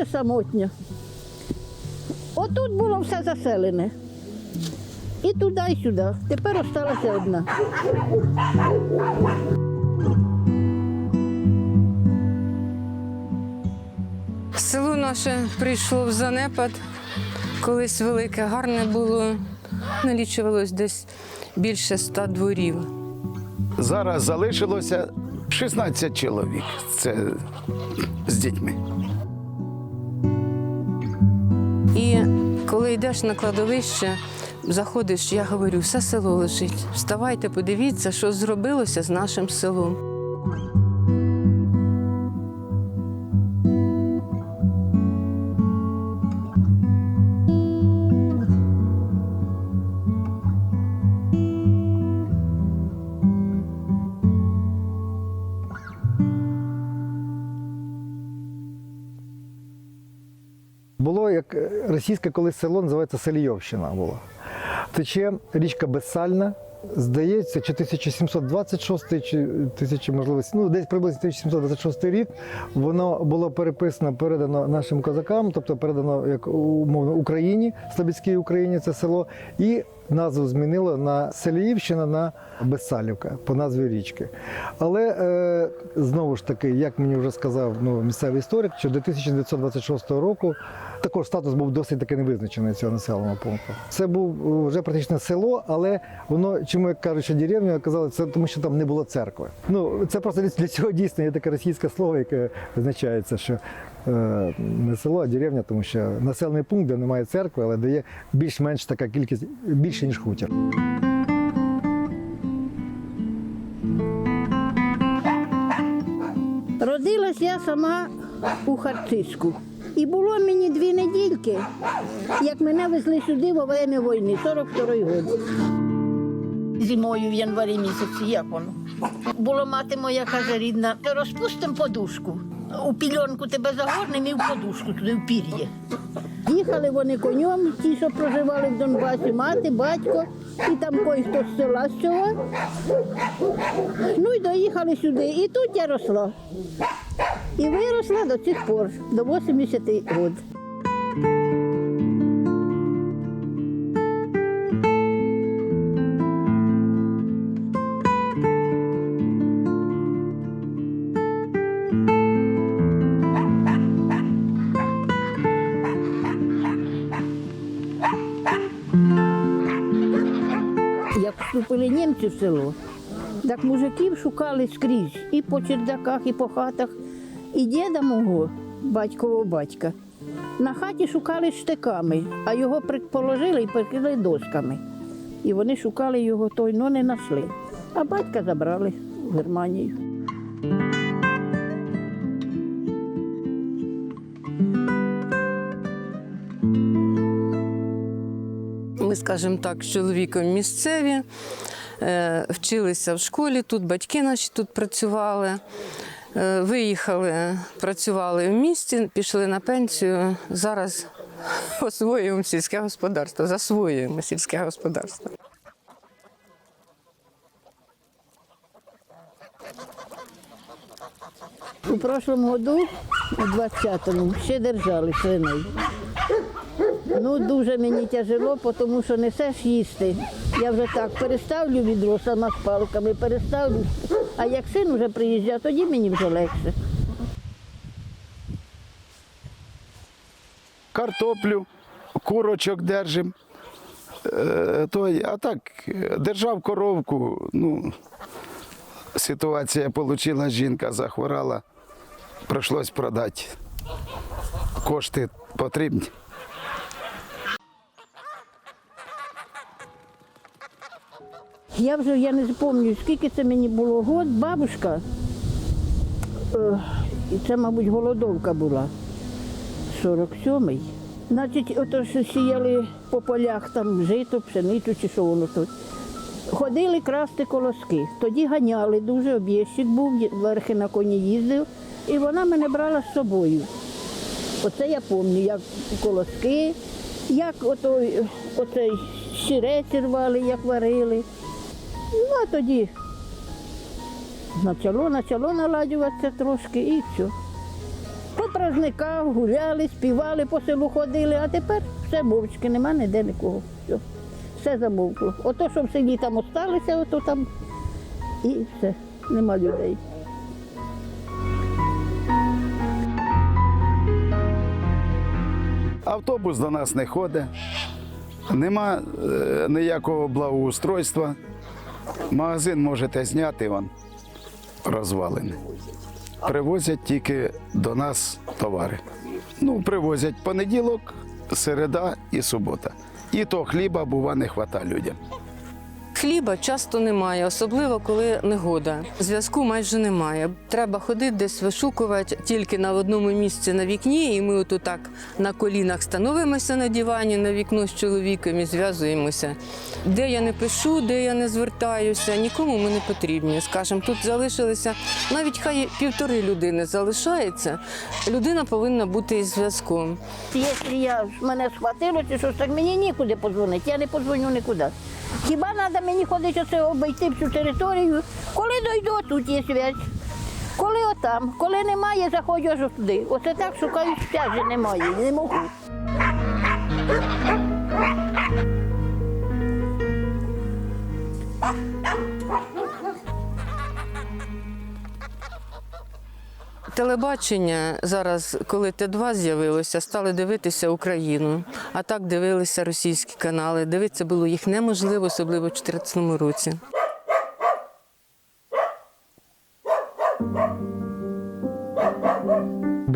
дуже самотньо. Отут було все заселене. І туди, і сюди. Тепер осталася одна. Село наше прийшло в занепад. Колись велике, гарне було. Налічувалось десь більше ста дворів. Зараз залишилося 16 чоловік. Це з дітьми. Коли йдеш на кладовище, заходиш, я говорю, все село лежить. Вставайте, подивіться, що зробилося з нашим селом. Російське колись село, називається Селійовщина була. Тече річка Безсальна, здається, чи 1726, чи 1000, можливо, ну десь приблизно 1726 рік. Воно було переписано, передано нашим козакам, тобто передано як умовно Україні, Слобідській Україні це село, і назву змінило на Селіївщина на Безсалівка по назві річки. Але е, знову ж таки, як мені вже сказав ну, місцевий історик, що до 1926 року також статус був досить таки невизначений цього населеного пункту. Це був вже практично село, але воно, чому як кажуть, що деревня, казали, це тому, що там не було церкви. Ну це просто для- цього дійсно є таке російське слово, яке визначається, що е, не село, а деревня, тому що населений пункт, де немає церкви, але де є більш-менш така кількість більше ніж хутір. Родилась я сама у Харцизьку. І було мені дві недільки, як мене везли сюди во время війни, 42-й год. Зимою в январі місяці, як воно. Було мати моя каже рідна, розпустимо подушку. У пільонку тебе загорнемо і в подушку туди, в пір'я. Їхали вони конем, ті, що проживали в Донбасі, мати, батько, і там кой-хто з села з цього. Ну і доїхали сюди. І тут я росла. І виросла до цих пор, до 80 років. Вступили німці в село, так мужиків шукали скрізь і по чердаках, і по хатах. І діда мого, батькового батька, на хаті шукали штиками, а його предположили і прикрили досками. І вони шукали його той, але не знайшли. А батька забрали в Германію. Скажімо так, з чоловіком місцеві, е, вчилися в школі, тут батьки наші тут працювали. Е, Виїхали, працювали в місті, пішли на пенсію. Зараз освоюємо сільське господарство, засвоюємо сільське господарство. У прошлому году, у 20-му, ще держали свиней. Ну, дуже мені тяжело, тому що несеш їсти. Я вже так переставлю відро сама з палками, переставлю. А як син вже приїжджає, тоді мені вже легше. Картоплю, курочок держимо. Е, а так, держав коровку. Ну, ситуація вийшла, жінка захворала, прийшлось продати. Кошти потрібні. Я вже я не пам'ятаю, скільки це мені було год, бабушка. е, і це, мабуть, голодовка була. 47-й. Значить, ото що сіяли по полях там жито, пшеницю чи що воно тут. Ходили красти колоски. Тоді ганяли, дуже об'єзчик був, верхи на коні їздив, і вона мене брала з собою. Оце я пам'ятаю, як колоски, як ото, оцей щирець рвали, як варили. Ну, а тоді почало, почало наладюватися трошки і все. праздниках гуляли, співали, по селу ходили, а тепер все мовчки, нема ніде нікого. Все, все замовкло. Ото, що в селі там осталися, ото там і все, нема людей. Автобус до нас не ходить, нема е, ніякого благоустройства. Магазин можете зняти, він розвалений. Привозять тільки до нас товари. Ну, привозять понеділок, середа і субота. І то хліба, бува, не вистачає людям. Хліба часто немає, особливо коли негода. Зв'язку майже немає. Треба ходити десь вишукувати тільки на одному місці на вікні, і ми от так на колінах становимося на дивані на вікно з чоловіком і зв'язуємося. Де я не пишу, де я не звертаюся, нікому ми не потрібні. Скажімо, тут залишилися навіть хай півтори людини залишається. Людина повинна бути із зв'язком. Якщо я мене схватило, чи щось так мені нікуди подзвонити, я не подзвоню нікуди. Хіба треба мені ходити оце обійти всю територію? Коли дойду, тут є связь. Коли отам, коли немає, заходжу туди. Оце так шукаю связі, немає, не можу. Телебачення зараз, коли Т2 з'явилося, стали дивитися Україну. А так дивилися російські канали. Дивитися було їх неможливо, особливо в 2014 році.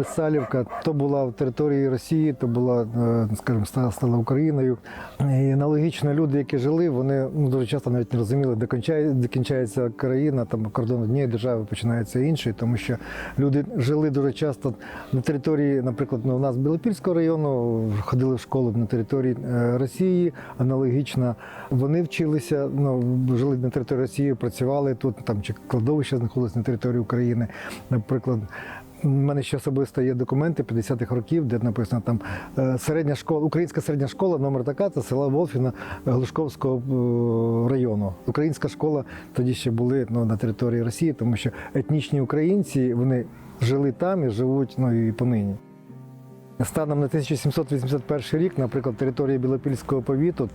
Бессалівка то була в території Росії, то була, е, скажімо, стала, Україною. І аналогічно люди, які жили, вони ну, дуже часто навіть не розуміли, де кінчає, де кінчається країна, там кордон однієї держави починається іншої, тому що люди жили дуже часто на території, наприклад, ну, у нас Білопільського району, ходили в школу на території е, Росії, аналогічно вони вчилися, ну, жили на території Росії, працювали тут, там чи кладовище знаходилось на території України, наприклад. Мене ще особисто є документи 50-х років, де написано там е, середня школа, українська середня школа, номер така, це села Волфіна Глушковського е, району. Українська школа тоді ще були ну, на території Росії, тому що етнічні українці вони жили там і живуть ну, і понині. Станом на 1781 рік, наприклад, територія Білопільського повіту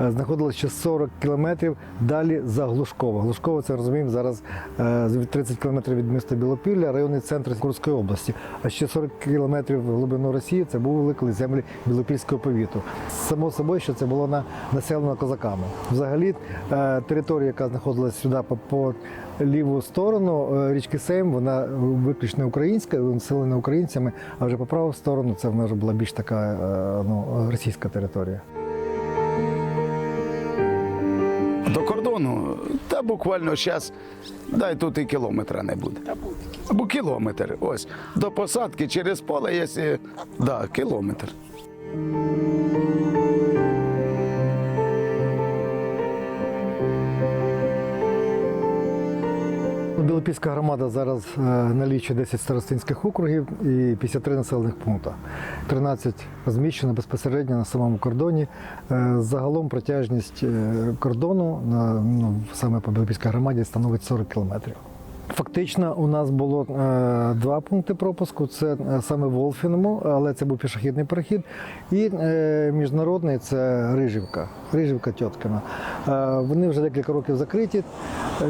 е, знаходилася ще 40 кілометрів далі за Глушково. Глушково, це розуміємо, зараз е, 30 кілометрів від міста Білопілля, районний центр Курської області. А ще 40 кілометрів в глибину Росії це були коли землі Білопільського повіту. Само собою, що це було населено козаками. Взагалі, е, територія, яка знаходилася сюди по ліву сторону е, річки Сейм, вона виключно українська, населена українцями, а вже по праву сторону це вона вже була більш така е, ну, російська територія. До кордону, та буквально зараз, дай тут і кілометра не буде. Або кілометр. Ось. До посадки через поле, якщо. Да, кілометр. Білопільська громада зараз е, налічує 10 старостинських округів і 53 населених пункти. 13 розміщено безпосередньо на самому кордоні. Е, Загалом протяжність е, кордону на, ну, саме по Білопільській громаді становить 40 кілометрів. Фактично, у нас було е, два пункти пропуску. Це е, саме Волфіному, але це був пішохідний перехід. І е, міжнародний це Рижівка, Рижівка Тьоткина. Е, вони вже декілька років закриті.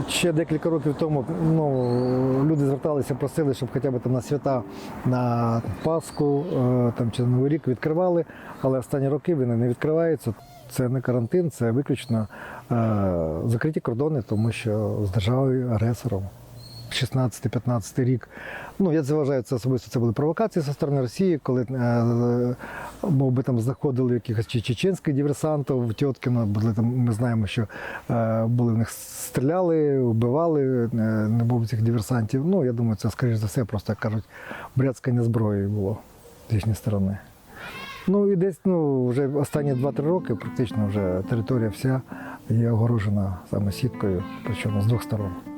Ще декілька років тому ну, люди зверталися, просили, щоб хоча б там на свята на Пасху е, там, чи на Новий рік відкривали, але останні роки вони не відкриваються. Це не карантин, це виключно е, закриті кордони, тому що з державою агресором. 16-15 рік. Ну, я це вважаю, це особисто це були провокації зі сторони Росії, коли е, мов би там знаходили якихось чеченських диверсантів в Тьоткіно. Були там, ми знаємо, що е, були в них стріляли, вбивали, е, не було цих диверсантів. Ну, я думаю, це, скоріш за все, просто як кажуть, бряцкання зброєю було з їхньої сторони. Ну і десь ну, вже останні 2-3 роки практично вже територія вся є огорожена саме сіткою, причому з двох сторон.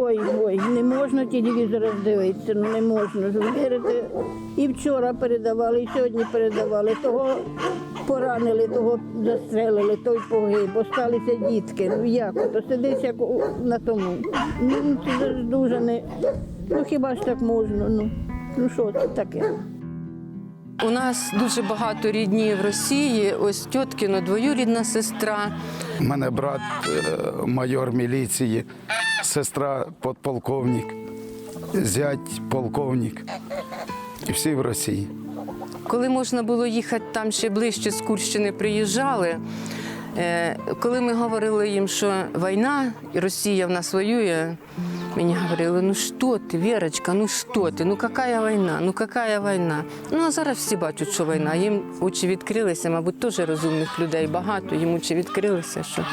Ой, ой, не можна телевізор дивитися, ну не можна. Вірите, і вчора передавали, і сьогодні передавали. Того поранили, того застрелили, той погиб, осталися дітки. Ну як? То сидиш як на тому. Ну це дуже не. Ну хіба ж так можна? Ну Ну що це таке? У нас дуже багато рідні в Росії. Ось тьоткіно двоюрідна сестра. У мене брат е, майор міліції, сестра подполковник, зять полковник. І всі в Росії. Коли можна було їхати там ще ближче з Курщини, приїжджали. Е, Коли ми говорили їм, що війна і Росія в нас воює, мені говорили, ну що ти, Вірочка, ну що ти, ну яка війна, ну яка війна. Ну а зараз всі бачать, що війна. Їм очі відкрилися, мабуть, теж розумних людей багато, їм очі відкрилися, що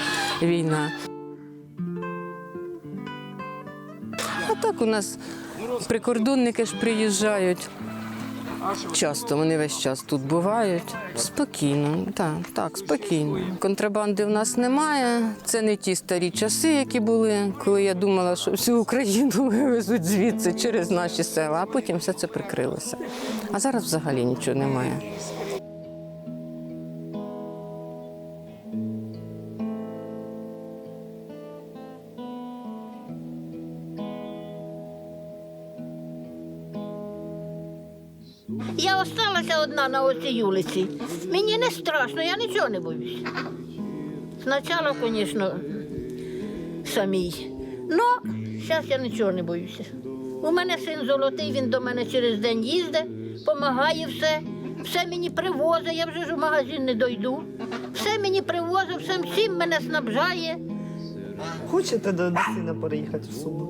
війна. А так у нас прикордонники ж приїжджають. Часто вони весь час тут бувають. Спокійно, так, так, спокійно. Контрабанди в нас немає. Це не ті старі часи, які були, коли я думала, що всю Україну вивезуть звідси через наші села, а потім все це прикрилося. А зараз взагалі нічого немає. Одна на оцій вулиці. Мені не страшно, я нічого не боюсь. Спочатку, звісно, самій. Ну, зараз я нічого не боюся. У мене син золотий, він до мене через день їздить, допомагає все. Все мені привозить, я вже ж у магазин не дойду. Все мені привозить, всім, всім мене снабжає. Хочете до, сина переїхати в Суми?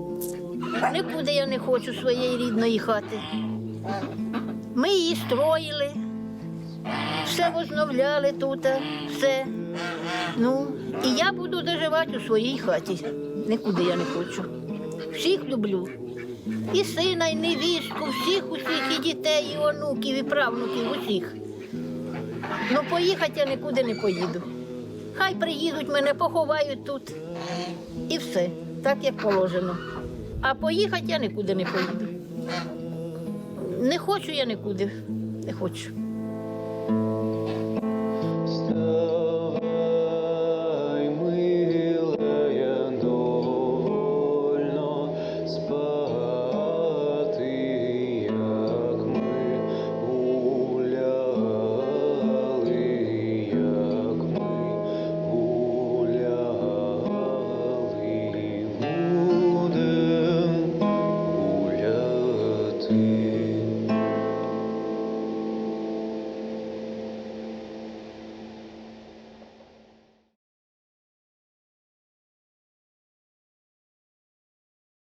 Нікуди я не хочу своєї рідної хати. Ми її строїли, все возновляли тут, все. Ну, і я буду доживати у своїй хаті. Нікуди я не хочу. Всіх люблю. І сина, і невістку, всіх, усіх, і дітей, і онуків, і правнуків, усіх. Ну, поїхати я нікуди не поїду. Хай приїдуть, мене поховають тут. І все, так як положено. А поїхати я нікуди не поїду. Не хочу я нікуди. Не хочу.